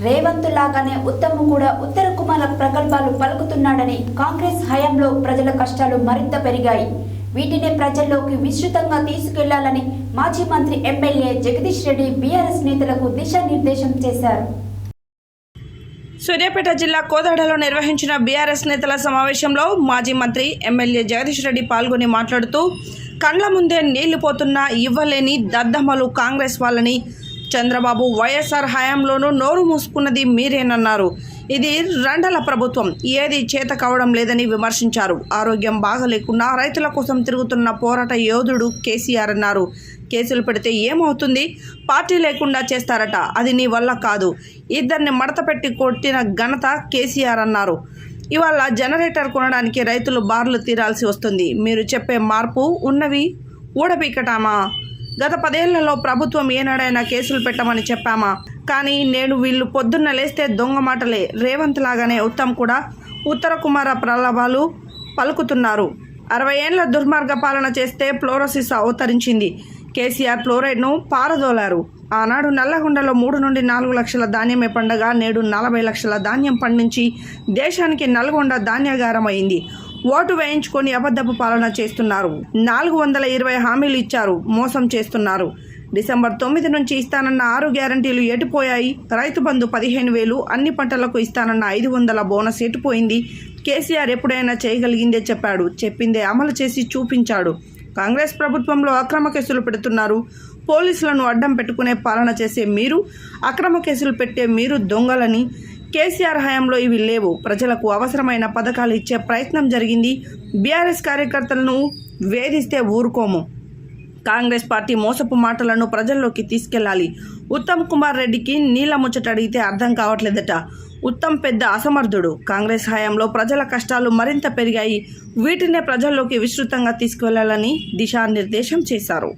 రేవంత్ లాగానే ఉత్తమ్ కూడా ఉత్తర కుమార ప్రకల్పాలు పలుకుతున్నాడని కాంగ్రెస్ హయాంలో ప్రజల కష్టాలు మరింత పెరిగాయి. వీటిని ప్రజల్లోకి విస్తృతంగా తీసుకెళ్ళాలని మాజీ మంత్రి ఎమ్మెల్యే జగదీష్ రెడ్డి బీఆర్ఎస్ నేతలకు దిశానిర్దేశం చేశారు. సూర్యాపేట జిల్లా కోదాడలో నిర్వహించిన బీఆర్ఎస్ నేతల సమావేశంలో మాజీ మంత్రి ఎమ్మెల్యే జగదీష్ రెడ్డి పాల్గొని మాట్లాడుతూ కండ్ల ముందే నీళ్ళు పోతున్నా ఇవ్వలేని దద్దమ్మలు కాంగ్రెస్ వాళ్ళని చంద్రబాబు వైఎస్ఆర్ హయాంలోనూ నోరు మూసుకున్నది మీరేనన్నారు. ఇది రండల ప్రభుత్వం. ఏది చేత కావడం లేదని విమర్శించారు. ఆరోగ్యం బాగలేకున్నా రైతుల కోసం తిరుగుతున్న పోరాట యోధుడు కేసీఆర్ అన్నారు. కేసులు పెడితే ఏమవుతుంది? పార్టీ లేకుండా చేస్తారట. అది నీ వల్ల కాదు. ఇద్దరిని మడత పెట్టి కొట్టిన ఘనత కేసీఆర్ అన్నారు. ఇవాళ జనరేటర్ కొనడానికి రైతులు బార్లు తీరాల్సి వస్తుంది. మీరు చెప్పే మార్పు ఉన్నవి ఊడబీకటామా గత పదేళ్ళలో ప్రభుత్వం ఏనాడైనా కేసులు పెట్టమని చెప్పామా? కానీ నేను వీళ్ళు పొద్దున్న లేస్తే దొంగ మాటలే. రేవంత్ లాగానే ఉత్తమ్ కూడా ఉత్తర కుమార ప్రలాభాలు పలుకుతున్నారు. అరవై ఏళ్ళ దుర్మార్గ పాలన చేస్తే ఫ్లోరోసిస్ అవతరించింది. కేసీఆర్ ఫ్లోరైడ్ను పారదోలారు. ఆనాడు నల్లగొండలో మూడు నుండి నాలుగు లక్షల ధాన్యమే పండగా నేడు నలభై లక్షల ధాన్యం పండించి దేశానికి నల్గొండ ధాన్యాగారం అయింది ఓటు వేయించుకొని అబద్ధపు పాలన చేస్తున్నారు. నాలుగు వందల ఇరవై హామీలు ఇచ్చారు. మోసం చేస్తున్నారు. డిసెంబర్ తొమ్మిది నుంచి ఇస్తానన్న ఆరు గ్యారంటీలు ఎటుపోయాయి? రైతు బంధు పదిహేను వేలు అన్ని పంటలకు ఇస్తానన్న ఐదు వందల బోనస్ ఎటుపోయింది? కేసీఆర్ ఎప్పుడైనా చేయగలిగిందే చెప్పాడు. చెప్పిందే అమలు చేసి చూపించాడు. కాంగ్రెస్ ప్రభుత్వంలో అక్రమ కేసులు పెడుతున్నారు. పోలీసులను అడ్డం పెట్టుకునే పాలన చేసే మీరు అక్రమ కేసులు పెట్టే మీరు దొంగలని కేసీఆర్ హయాంలో ఇవి లేవు. ప్రజలకు అవసరమైన పథకాలు ఇచ్చే ప్రయత్నం జరిగింది. బీఆర్ఎస్ కార్యకర్తలను వేధిస్తే ఊరుకోము. కాంగ్రెస్ పార్టీ మోసపు మాటలను ప్రజల్లోకి తీసుకెళ్ళాలి. ఉత్తమ్ కుమార్ రెడ్డికి నీళ్ళ ముచ్చట అడిగితే అర్థం కావట్లేదట. ఉత్తమ్ పెద్ద అసమర్థుడు. కాంగ్రెస్ హయాంలో ప్రజల కష్టాలు మరింత పెరిగాయి. వీటినే ప్రజల్లోకి విస్తృతంగా తీసుకువెళ్ళాలని దిశానిర్దేశం చేశారు.